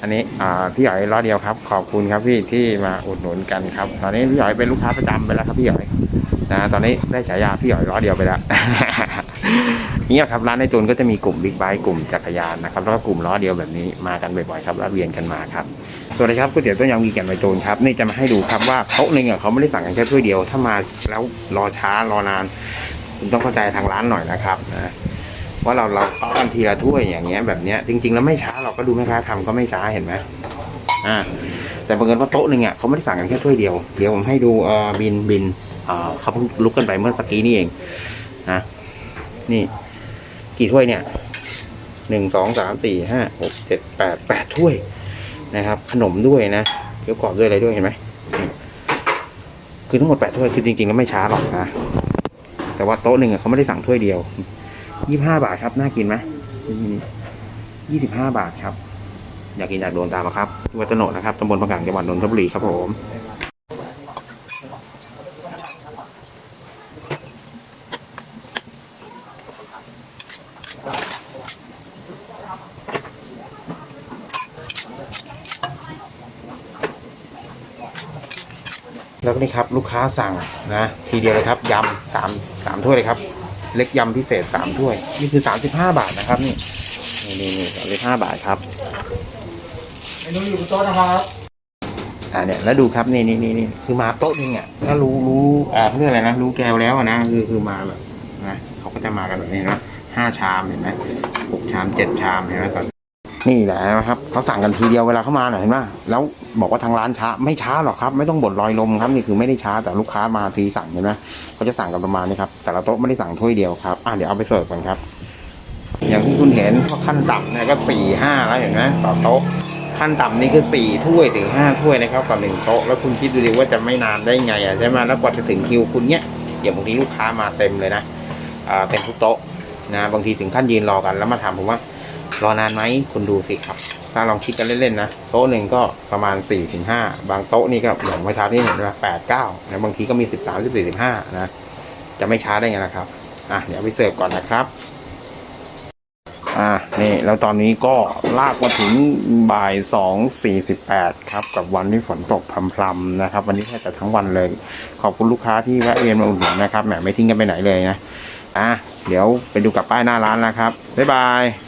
อันนี้พี่หอยล้อเดียวครับ ขอบคุณครับพี่ที่มาอุดหนุนกันครับ ตอนนี้พี่หอยเป็นลูกค้าประจำไปแล้วครับพี่หอยนะตอนนี้ได้ฉายาพี่หอยล้อเดียวไปแล้วเนี่ยครับร้านในจูนก็จะมีกลุ่มบิ๊กไบค์กลุ่มจักรยานนะครับแล้วก็กลุ่มล้อเดียวแบบนี้มากันบ่อยๆครับแล้วเวียนกันมาครับสวัสดีครับก๋วยเตี๋ยวต้มยำวีแกนในจูนครับนี่จะมาให้ดูครับว่าโต๊ะหนึ่งอะเขาไม่ได้สั่งกันแค่ถ้วยเดียว ถ้ามาแล้วรอช้ารอนาน คุณต้องเข้าใจทางร้านหน่อยนะครับนะ ว่าเราเราเต้ากันทีละถ้วยอย่างเงี้ยแบบเนี้ยจริงๆแล้วไม่ช้าเราก็ดูแม่ค้าทำก็ไม่ช้าเห็นไหมอ่า แต่บังเอิญว่าโต๊ะหนึ่งอะเขาไม่ได้สั่งกันแค่ถ้วยเดียวเดี๋ยวผมให้ดูเอ่อบินบินอ่าเขาเพิ่งลุกกันไปเมื่อสักกี้นี่เองนะนี่ กี่ถ้วยเนี่ยหนึ่งสองสามสี่ห้าหกเจ็ดแปดแปดถ้วยนะครับ ขนมด้วยนะเกี๊ยวกรอบด้วยอะไรด้วยเห็นไหมคือทั้งหมดแปดถ้วยคือจริงๆแล้วไม่ช้าหรอกนะแต่ว่าโต๊ะหนึ่งอะเขาไม่ได้สั่งถ้วยเดียว ยี่ห้าบาทครับ น่ากินไหมยี่สิบห้าบาทครับ อยากกินอยากโดนตามครับที่วัดตโนดนะครับตำบลประกังจังหวัดนนทบุรีครับผมแล้วนี่ครับลูกค้าสั่งนะ ทีเดียวเลยครับยำสามสามถ้วยเลยครับ เล็กยำพิเศษสามถ้วย นี่คือสามสิบห้าบาทนะครับนี่นี่นี่นี่สามสิบห้าบาทครับเมนูอยู่บนโต๊ะนะครับอ่าเนี่ยแล้วดูครับนี่นี่นี่นี่คือมาโต๊ะนึงอะถ้ารู้รู้อ่าเขาเรียกอะไรนะรู้แก้วแล้วอะนะคือคือมาแบบนะเขาก็จะมากันแบบนี้นะห้าชามเห็นไหมหกชามเจ็ดชามเห็นไหมตอน นี่แหละนะครับเขาสั่งกันทีเดียวเวลาเขามาหน่อยเห็นไหมแล้วบอกว่าทางร้านช้าไม่ช้าหรอกครับ ไม่ต้องบ่นลอยลมครับนี่คือไม่ได้ช้าแต่ลูกค้ามาทีสั่งเห็นไหมเขาจะสั่งกันประมาณนี้ครับแต่ละโต๊ะไม่ได้สั่งถ้วยเดียวครับอ่าเดี๋ยวเอาไปเสิร์ฟกันครับ อย่างที่คุณเห็นขั้นต่ำเนี่ยก็สี่ห้าแล้วเห็นไหมต่อโต๊ะขั้นต่ำนี่คือสี่ถ้วยถึงห้าถ้วยนะครับต่อหนึ่งโต๊ะแล้วคุณคิดดูดิว่าจะไม่นานได้ไงอะใช่ไหมแล้วกว่าจะถึงคิวคุณเนี้ยอย่างบางทีลูกค้ามาเต็มเลยนะอ่าเต็มทุกโต๊ะนะบางทีถึงขั้นยืนรอกันแล้วมาถามผมว่า รอนานไหมคุณดูสิครับ ถ้าลองคิดกันเล่นๆนะโต๊ะหนึ่งก็ประมาณสี่ถึงห้าบางโต๊ะนี่ก็อย่างเมื่อเช้านี่เห็นไหมแปดเก้านะบางทีก็มีสิบสามสิบสี่สิบห้านะ จะไม่ช้าได้ไงล่ะครับ อะเดี๋ยวไปเสิร์ฟก่อนนะครับ อ่านี่แล้วตอนนี้ก็ลากมาถึงบ่ายสองสี่สิบแปดครับ กับวันที่ฝนตกพรำๆนะครับ วันนี้แทบจะทั้งวันเลย ขอบคุณลูกค้าที่แวะเวียนมาอุดหนุนนะครับแหมไม่ทิ้งกันไปไหนเลยนะอะเดี๋ยวไปดูกับป้ายหน้าร้านนะครับบ๊ายบาย